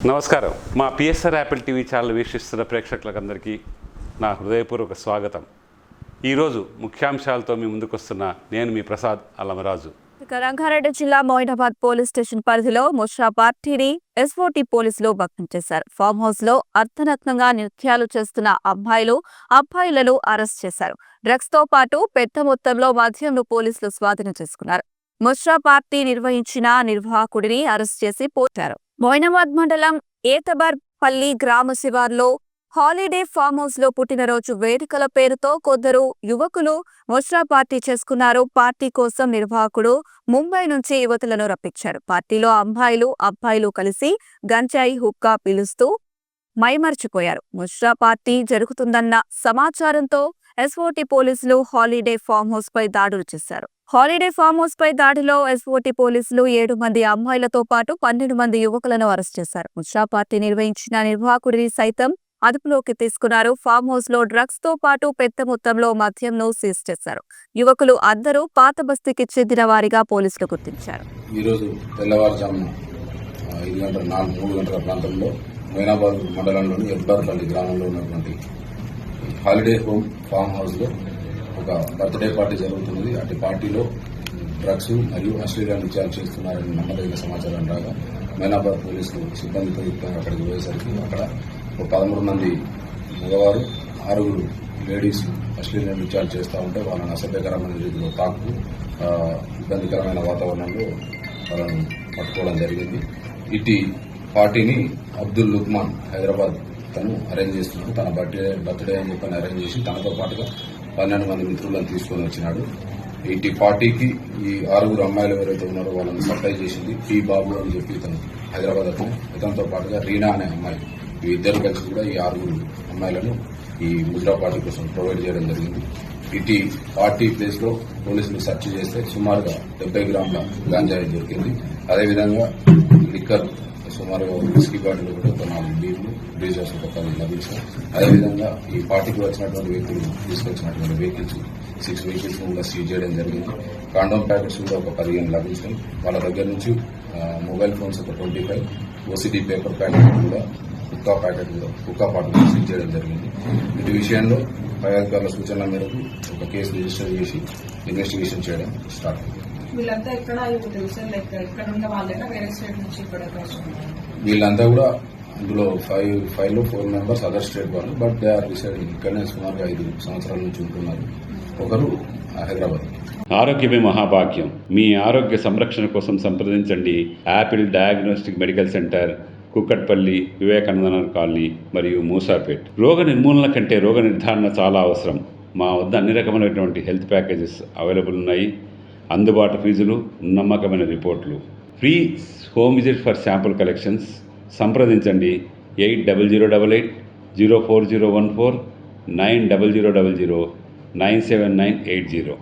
నమస్కారం. మా PSR Apple TV channel వీక్షిస్తున్న ప్రేక్షకులకందరికీ నా హృదయపూర్వక స్వాగతం. ఈరోజు ముఖ్యాంశాలతో మీ ముందుకొస్తున్న నేను మీ ప్రసాద్ అల్లమరాజు ఇక రంగారెడ్డి జిల్లా మోయినాబాద్ పోలీస్ స్టేషన్ పరిధిలో ముషా పార్టీని ఎస్ఓటీ పోలీసులు భగ్నం చేశారు. ఫామ్ హౌస్లో అర్థనగ్నంగా నృత్యాలు చేస్తున్న అబ్బాయిలు అబ్బాయిలను అరెస్ట్ చేశారు. డ్రగ్స్తో పాటు పెద్ద మొత్తంలో మద్యంను పోలీసులు స్వాధీనం చేసుకున్నారు. ముష్రా పార్టీ నిర్వహించిన నిర్వాహకుడిని అరెస్ట్ చేసి పోచారు మొయినాబాద్ మండలం ఏతబర్పల్లి గ్రామ శివార్లో హాలిడే ఫామ్ హౌస్లో పుట్టినరోజు వేడుకల పేరుతో కొందరు యువకులు ముష్రా పార్టీ చేసుకున్నారు. పార్టీ కోసం నిర్వాహకుడు ముంబై నుంచి యువతులను రప్పించారు. పార్టీలో అమ్మాయిలు అబ్బాయిలు కలిసి గంజాయి హుక్కా పిలుస్తూ మైమర్చిపోయారు. ముష్రా పార్టీ జరుగుతుందన్న సమాచారంతో ఎస్ఓటి పోలీసులు హాలిడే ఫామ్ హౌస్ పై దాడులు చేశారు. హాలిడే ఫామ్ హౌస్ పై దాడిలో ఎస్ఓటి పోలీసులు ఏడు మంది అమ్మాయిలతో పాటు పన్నెండు మంది యువకులను అరెస్ట్ చేశారు. ముషా పార్టీ నిర్వహించిన నిర్వాహకుడిని సైతం అదుపులోకి తీసుకున్నారు. ఫామ్ హౌస్లో డ్రగ్స్తో పాటు పెద్ద మొత్తంలో మద్యంను సీజ్ చేశారు. యువకులు అందరూ పాత బస్తీకి చెందిన వారిగా పోలీసులు గుర్తించారు. ఈరోజు తెల్లవారుజామున ఐదు గంటల నాలుగు మూడు గంటల ప్రాంతంలో మైనాబాద్ మండలంలోని ఎబ్బార్పల్లి గ్రామంలో ఉన్నటువంటి హాలిడే హోమ్ ఫామ్ హౌస్లో ఒక బర్త్డే పార్టీ జరుగుతున్నది అటు పార్టీలో డ్రగ్స్ మరియు అశ్లీల నృత్యాలు చేస్తున్నారని నమ్మదగిన సమాచారం రాగా మైనాబాద్ పోలీసులు సిబ్బందితో యుక్తంగా అక్కడికి పోయేసరికి అక్కడ ఒక పదమూడు మంది మగవారు ఆరుగురు లేడీస్ అశ్లీల నృత్యాలు చేస్తూ ఉంటే వాళ్ళని అసభ్యకరమైన రీతిలో తాకు ఇబ్బందికరమైన వాతావరణంలో వాళ్ళను పట్టుకోవడం జరిగింది. ఇటు పార్టీని అబ్దుల్ లుక్మాన్ హైదరాబాద్ తను అరేంజ్ చేస్తున్నాడు తన బర్త్డే బర్త్డే అని చెప్పని అరేంజ్ చేసి తనతో పాటుగా పన్నెండు మంది మిత్రులను తీసుకొని వచ్చినాడు. ఇంటి పార్టీకి ఈ ఆరుగురు అమ్మాయిలు ఎవరైతే ఉన్నారో వాళ్ళని సప్లై చేసింది పి బాబు అని చెప్పి ఇతను హైదరాబాద్ అతను. ఇతనితో పాటుగా రీనా అనే అమ్మాయి. ఈ ఇద్దరు కలిసి కూడా ఈ ఆరుగురు అమ్మాయిలను ఈ ముద్రా పార్టీ కోసం ప్రొవైడ్ చేయడం జరిగింది. ఇటు పార్టీ ప్లేస్లో పోలీసులు సెర్చ్ చేస్తే సుమారుగా డెబ్బై గ్రాముల గాంజాయి దొరికింది. అదేవిధంగా లిక్కర్ సుమారుగా విస్కీ కూడా ఒక నాలుగు బీర్లు డీజర్స్ లభించాయి. అదేవిధంగా ఈ పార్టీకి వచ్చినటువంటి వెహికల్ తీసుకొచ్చినటువంటి వెహికల్స్ సిక్స్ వెహికల్స్ కూడా సీజ్ చేయడం జరిగింది. కాండోమ్ ప్యాకెట్స్ కూడా ఒక పదిహేను లభించాయి. వాళ్ళ దగ్గర నుంచి మొబైల్ ఫోన్స్ ఒక twenty five OCD paper packet కూడా కుక్కా ప్యాకెట్ కూడా కుక్కా పాటు సీజ్ చేయడం జరిగింది. ఇటు విషయంలో పై అధికారుల సూచనల మేరకు ఒక కేసు రిజిస్టర్ చేసి ఇన్వెస్టిగేషన్ చేయడం స్టార్ట్ అయింది. వీళ్ళంతా ఎక్కడ ఇప్పుడు తెలుసు లైక్ ఇక్కడ ఉన్న వాళ్ళైనా వేరే స్టేట్ నుంచి ఇక్కడ వస్తున్నారు వీళ్ళంతా కూడా అందులో ఫైవ్ ఫైవ్లో ఫోర్ మెంబర్స్ అదర్ స్టేట్ వాళ్ళు బట్ దే ఆర్ రిసైడింగ్ ఇక్కడనే సుమారుగా ఐదు సంవత్సరాల నుంచి ఉంటున్నారు. ఒకరు హైదరాబాద్. ఆరోగ్యమే మహాభాగ్యం. మీ ఆరోగ్య సంరక్షణ కోసం సంప్రదించండి. Apple diagnostic medical centre Kukatpally Vivekananda colony మరియు మూసాపేట్. రోగ నిర్మూలన కంటే రోగ నిర్ధారణ చాలా అవసరం. మా వద్ద అన్ని రకమైనటువంటి హెల్త్ ప్యాకేజెస్ అవైలబుల్ ఉన్నాయి. అందుబాటు ఫీజులు నమ్మకమైన రిపోర్ట్లు. Free home visit for sample collections సంప్రదించండి. Eight double zero double eight zero four zero one four nine double zero double zero nine seven nine eight zero.